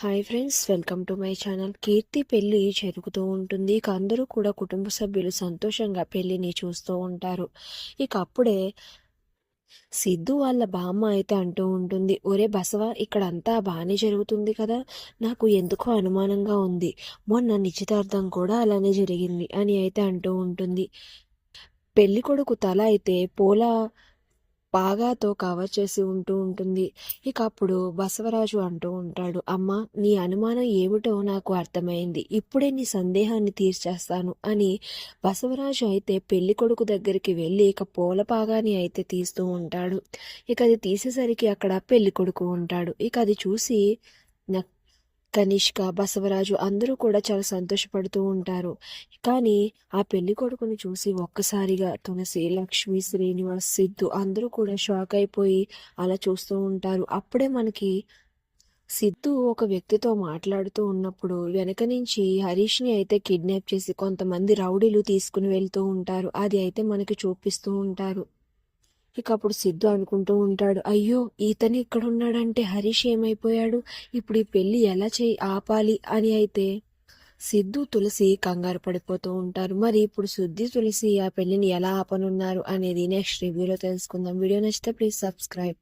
Hi friends welcome to my channel Keerthi పెళ్ళి జరుగుతూ ఉంటుంది. ఇక అందరూ కూడా కుటుంబ సభ్యులు సంతోషంగా పెళ్ళిని చూస్తూ ఉంటారు. ఇక అప్పుడే సిద్ధు వాళ్ళ బామ్మ అయితే అంటూ ఉంటుంది. ఒరే బసవ ఇక్కడ అంతా బాగానే జరుగుతుంది కదా. నాకు ఎందుకో అనుమానంగా ఉంది. మొన్న నిశ్చితార్థం కూడా అలానే జరిగింది అని అయితే అంటూ ఉంటుంది. పెళ్ళికొడుకు తల అయితే పోలా పాగాతో కవర్ చేసి ఉంటూ ఉంటుంది. ఇక అప్పుడు బసవరాజు అంటూ ఉంటాడు అమ్మ నీ అనుమానం ఏమిటో నాకు అర్థమైంది. ఇప్పుడే నీ సందేహాన్ని తీర్చేస్తాను అని బసవరాజు అయితే పెళ్ళి కొడుకు దగ్గరికి వెళ్ళి ఇక పూల పాగాని అయితే తీస్తూ ఉంటాడు. ఇక అది తీసేసరికి అక్కడ పెళ్ళి కొడుకు ఉంటాడు. ఇక అది చూసి నా కనిష్క బసవరాజు అందరూ కూడా చాలా సంతోషపడుతూ ఉంటారు. కానీ ఆ పెళ్ళి కొడుకుని చూసి ఒక్కసారిగా తులసి లక్ష్మి శ్రీనివాస్ సిద్ధు అందరూ కూడా షాక్ అయిపోయి అలా చూస్తూ ఉంటారు. అప్పుడే మనకి సిద్ధు ఒక వ్యక్తితో మాట్లాడుతూ ఉన్నప్పుడు వెనక నుంచి హరీష్ని అయితే కిడ్నాప్ చేసి కొంతమంది రౌడీలు తీసుకుని వెళ్తూ ఉంటారు. అది అయితే మనకి చూపిస్తూ ఉంటారు. ఇక అప్పుడు సిద్ధు అనుకుంటూ ఉంటాడు అయ్యో ఈతని ఇక్కడ ఉన్నాడంటే హరీష్ ఏమైపోయాడు? ఇప్పుడు ఈ పెళ్ళి ఎలా చేయి ఆపాలి? అని అయితే సిద్ధు తులసి కంగారు పడిపోతూ ఉంటారు. మరి ఇప్పుడు శుద్ధి తులసి ఆ పెళ్ళిని ఎలా ఆపనున్నారు? అనేది నెక్స్ట్ రివ్యూలో తెలుసుకుందాం. వీడియో నచ్చితే ప్లీజ్ సబ్స్క్రైబ్